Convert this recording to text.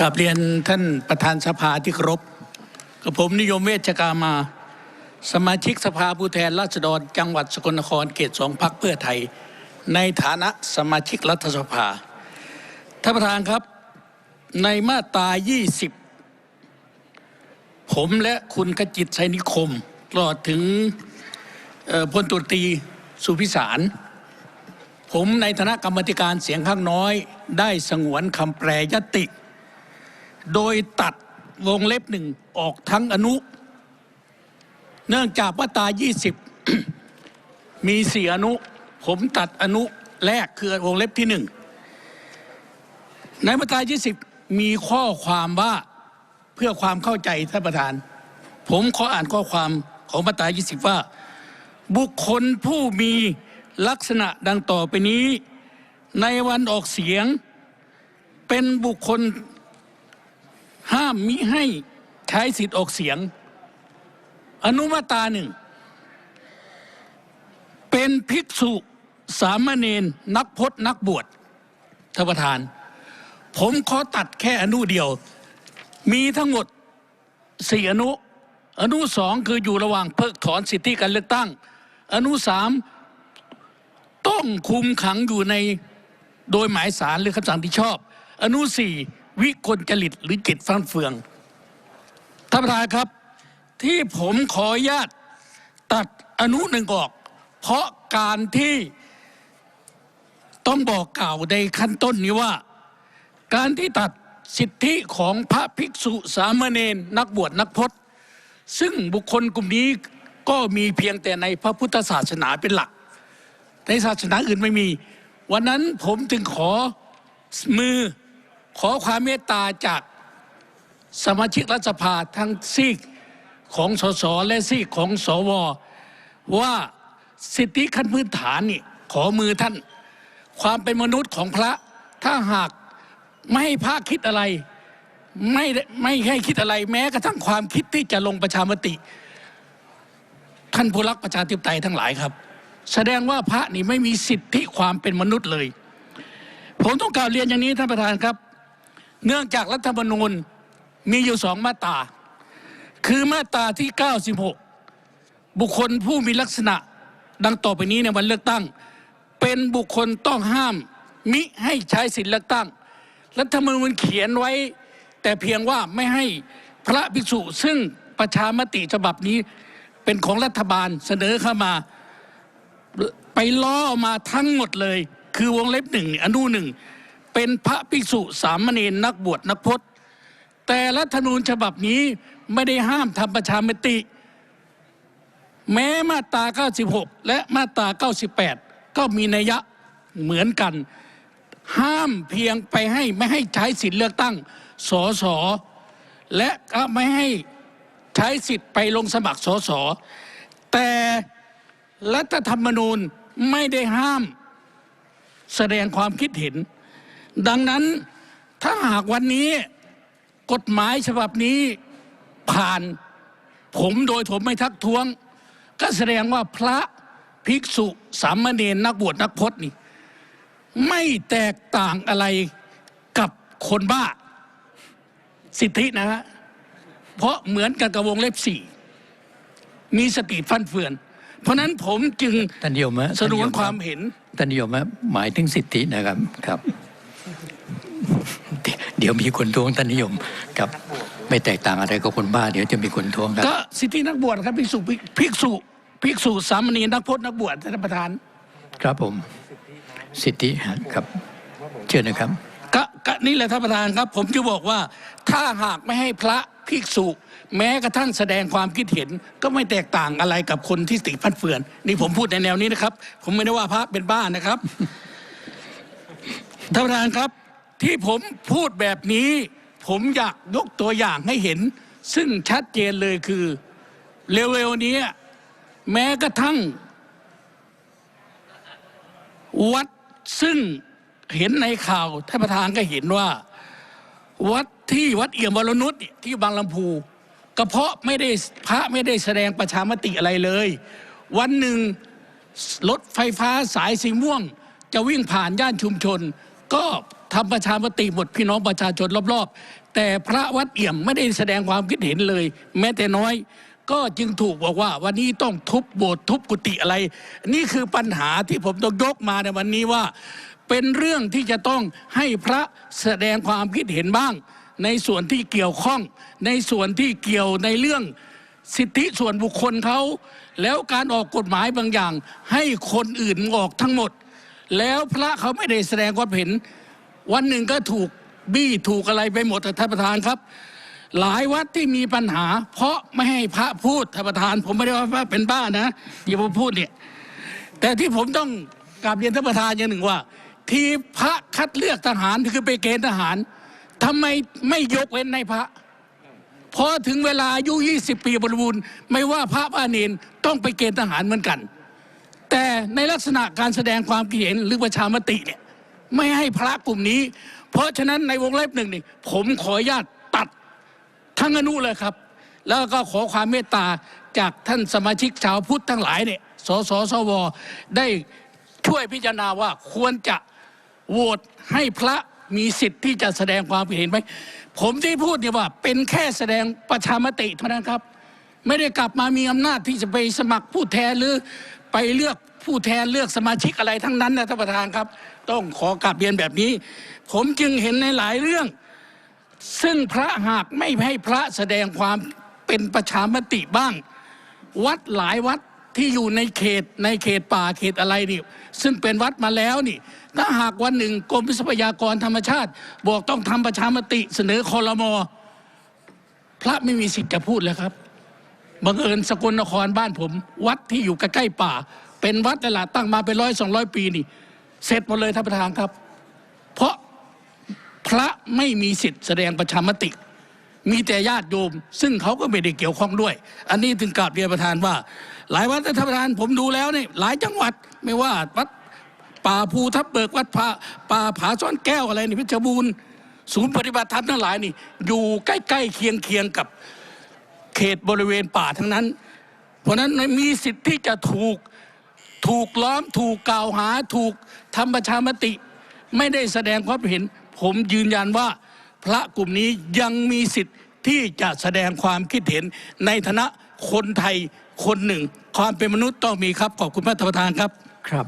กราบเรียนท่านประธานสภาที่ครพกับผมนิยมเวชกามา สมาชิกสภาผู้แทนราษฎรจังหวัดสกลนครเขตสองพักเพื่อไทย ในฐานะสมาชิกรัฐสภาท่านประธานครับในมาตรา 20 ผมและคุณขจิตไซนิคมตลอดถึงพลตุตรีสุพิสาร ผมในฐานะกรรมธิการเสียงข้างน้อย ได้สงวนคำแปรยติ โดยตัดวงเล็บหนึ่งออกทั้งอนุ เนื่องจากว่าตรา20 มีสี่อนุ ผมตัดอนุแรกคือวงเล็บที่หนึ่งในมาตรา20 มีข้อความว่าเพื่อความเข้าใจท่านประธาน ผมขออ่านข้อความของมาตรา20 ว่า บุคคลผู้มีลักษณะดังต่อไปนี้ ในวันออกเสียงเป็นบุคคล ห้ามมิให้ใช้สิทธิ์ออกเสียง อนุมาตราหนึ่ง เป็นภิกษุสามเณรนักพจนักบวชท่านประธาน ผมขอตัดแค่อนุเดียว มีทั้งหมดสี่อนุ อนุสองคืออยู่ระหว่างเพิกถอนสิทธิการเลือกตั้ง อนุสามต้องคุมขังอยู่ในโดยหมายสารหรือคำสั่งที่ชอบ อนุสี่ วิกลจริตหรือจิตฟั่นเฟืองท่านประธานครับ ที่ผมขออนุญาตตัดอนุหนึ่งออก เพราะการที่ต้องบอกกล่าวในขั้นต้นนี้ว่า การที่ตัดสิทธิของพระภิกษุสามเณรนักบวชนักพจน์ ซึ่งบุคคลกลุ่มนี้ก็มีเพียงแต่ในพระพุทธศาสนาเป็นหลัก ในศาสนาอื่นไม่มี วันนั้นผมจึงขอมือ ขอความเมตตาจากสมาชิกรัฐสภาทั้งซีกของสสและซีกของสวว่าสิทธิขั้นพื้นฐานนี่ขอมือท่าน ความเป็นมนุษย์ของพระถ้าหากไม่ให้พระคิดอะไร ไม่ได้ไม่ให้คิดอะไร แม้กระทั่งความคิดที่จะลงประชามติ ท่านผู้รักประชาธิปไตยทั้งหลายครับ แสดงว่าพระนี่ไม่มีสิทธิความเป็นมนุษย์เลย ผมต้องกล่าวเรียนอย่างนี้ท่านประธานครับ เนื่องจากรัฐธรรมนูญมีอยู่สองมาตรา คือมาตราที่ 96 บุคคลผู้มีลักษณะดังต่อไปนี้ในวันเลือกตั้ง เป็นบุคคลต้องห้าม มิให้ใช้สิทธิเลือกตั้ง รัฐธรรมนูญเขียนไว้ แต่เพียงว่าไม่ให้พระภิกษุซึ่งประชามติฉบับนี้เป็นของรัฐบาลเสนอเข้ามา ไปล้อมาทั้งหมดเลย คือวงเล็บหนึ่งอนุหนึ่ง เป็นพระภิกษุสามเณรนักบวชนักพจน์ แต่รัฐธรรมนูญฉบับนี้ไม่ได้ห้ามทำประชามติ แม้มาตรา 96 และมาตรา 98 ก็มีนัยยะเหมือนกัน ห้ามเพียงไปให้ไม่ให้ใช้สิทธิ์เลือกตั้งสอสอและก็ไม่ให้ใช้สิทธิ์ไปลงสมัครสอสอแต่รัฐธรรมนูญไม่ได้ห้ามแสดงความคิดเห็น ดังนั้นถ้าหากวันนี้กฎหมายฉบับนี้ผ่านผมโดยผมไม่ทักท้วง ก็แสดงว่าพระภิกษุสามเณรนักบวชนักพจน์นี่ ไม่แตกต่างอะไรกับคนบ้า สิทธินะฮะเพราะเหมือนกันกับวงเล็บสี่มีสติฟันเฟือน เพราะนั้นผมจึงท่านนิยมฮะสนวนท่ความรับเห็นท่านนิยมฮะหมายถึงสิทธินะครับครับ เดี๋ยวมีคนท้วงท่านนิยมครับไม่แตกต่างอะไรกับคนบ้า เดี๋ยวจะมีคนท้วงครับก็สิทธินักบวชครับภิกษุภิกษุภิกษุสามเณรนักพจน์นักบวชท่านประธาน ครับผม สิทธิฮะครับ เชิญนะครับก็ก็นี่แหละท่านประธานครับ ผมจะบอกว่าถ้าหากไม่ให้พระภิกษุ แม้กระทั่งแสดงความคิดเห็นก็ไม่แตกต่างอะไรกับคนที่สติพันเฟือน นี่ผมพูดในแนวนี้นะครับ ผมไม่ได้ว่าพระเป็นบ้านะครับท่านประธานครับ ที่ผมพูดแบบนี้ ผมอยากยกตัวอย่างให้เห็น ซึ่งชัดเจนเลยคือเร็วๆนี้แม้กระทั่ง วัดซึ่งเห็นในข่าวท่านประธานก็เห็นว่า วัดที่วัดเอี่ยมวรนุชเนี่ยที่บางลำพูก็เพาะไม่ได้พระไม่ได้แสดงประชามติอะไรเลย วันหนึ่งรถไฟฟ้าสายสีม่วง จะวิ่งผ่านย่านชุมชน ก็ ทำประชามติหมดพี่น้องประชาชนรอบๆ แต่พระวัดเอี่ยมไม่ได้แสดงความคิดเห็นเลย แม้แต่น้อย ก็จึงถูกบอกว่า วันนี้ต้องทุบโบสถ์ทุบกุฏิอะไร นี่คือปัญหาที่ผมต้องยกมาในวันนี้ว่า เป็นเรื่องที่จะต้องให้พระแสดงความคิดเห็นบ้าง ในส่วนที่เกี่ยวข้อง ในส่วนที่เกี่ยวในเรื่องสิทธิส่วนบุคคลเขาแล้วการออกกฎหมายบางอย่าง ให้คนอื่นออกทั้งหมด แล้วพระเขาไม่ได้แสดงความเห็น วันหนึ่งก็ถูกบี้ถูกอะไรไปหมดท่านประธานครับ หลายวัดที่มีปัญหา เพราะไม่ให้พระพูดท่านประธาน ผมไม่ได้ว่าพระเป็นบ้านะอย่ามาพูดเนี่ยแต่ที่ผมต้องกราบเรียนท่านประธานอย่างหนึ่งว่า ที่พระคัดเลือกทหารคือไปเกณฑ์ทหารทำไมไม่ยกเว้นในพระพอถึงเวลาอายุ 20 ปีบริบูรณ์ไม่ว่าพระว่าเนนต้องไปเกณฑ์ทหารเหมือนกัน แต่ในลักษณะการแสดงความคิดเห็นหรือประชามติเนี่ย ไม่ให้พระกลุ่มนี้ เพราะฉะนั้นในวงเล็บหนึ่งนี่ผมขออนุญาตตัดทั้งอนุเลยครับ แล้วก็ขอความเมตตาจากท่านสมาชิกชาวพุทธทั้งหลายเนี่ยสสสวได้ช่วยพิจารณาว่าควรจะโหวตให้พระมีสิทธิ์ที่จะแสดงความเห็นไหมผมที่พูดเนี่ยว่า เป็นแค่แสดงประชามติเท่านั้นครับ ไม่ได้กลับมามีอำนาจที่จะไปสมัครผู้แทนหรือไปเลือกผู้แทนเลือกสมาชิกอะไรทั้งนั้นนะท่านประธานครับ ต้องขอกลับเรียนแบบนี้ ผมจึงเห็นในหลายเรื่อง ซึ่งพระหากไม่ให้พระแสดงความเป็นประชามติบ้าง วัดหลายวัดที่อยู่ในเขตในเขตป่าเขตอะไรนี่ ซึ่งเป็นวัดมาแล้วนี่ ถ้าหากวันหนึ่งกรมทรัพยากรธรรมชาติ บอกต้องทำประชามติเสนอคอรมอพระไม่มีสิทธิ์จะพูดเลยครับบังเอิญสกลนครบ้านผม วัดที่อยู่ใกล้ๆป่า เป็นวัดตลาดตั้งมาเป็นร้อยสองร้อยปีนี่ เสร็จหมดเลยท่านประธานครับ เพราะพระไม่มีสิทธิ์แสดงประชามติ มีแต่ญาติโยม ซึ่งเขาก็ไม่ได้เกี่ยวข้องด้วย อันนี้ถึงกราบเรียนประธานว่า หลายวัดท่านประธานผมดูแล้วเนี่ยหลายจังหวัดไม่ว่าวัดป่าภูทับเบิกวัดป่าป่าผาซ่อนแก้วอะไรนี่เพชรบูรณ์ศูนย์ปฏิบัติธรรมทั้งหลายนี่ อยู่ใกล้ๆเคียงเคียงๆกับเขตบริเวณป่าทั้งนั้น เพราะฉะนั้นมีสิทธิ์ที่จะถูก ถูกล้อมถูกกล่าวหาถูกทำประชามติ ไม่ได้แสดงความเห็น ผมยืนยันว่าพระกลุ่มนี้ยังมีสิทธิ์ที่จะแสดงความคิดเห็นในฐานะคนไทยคนหนึ่ง ความเป็นมนุษย์ต้องมีครับ ขอบคุณพระประธานครับครับ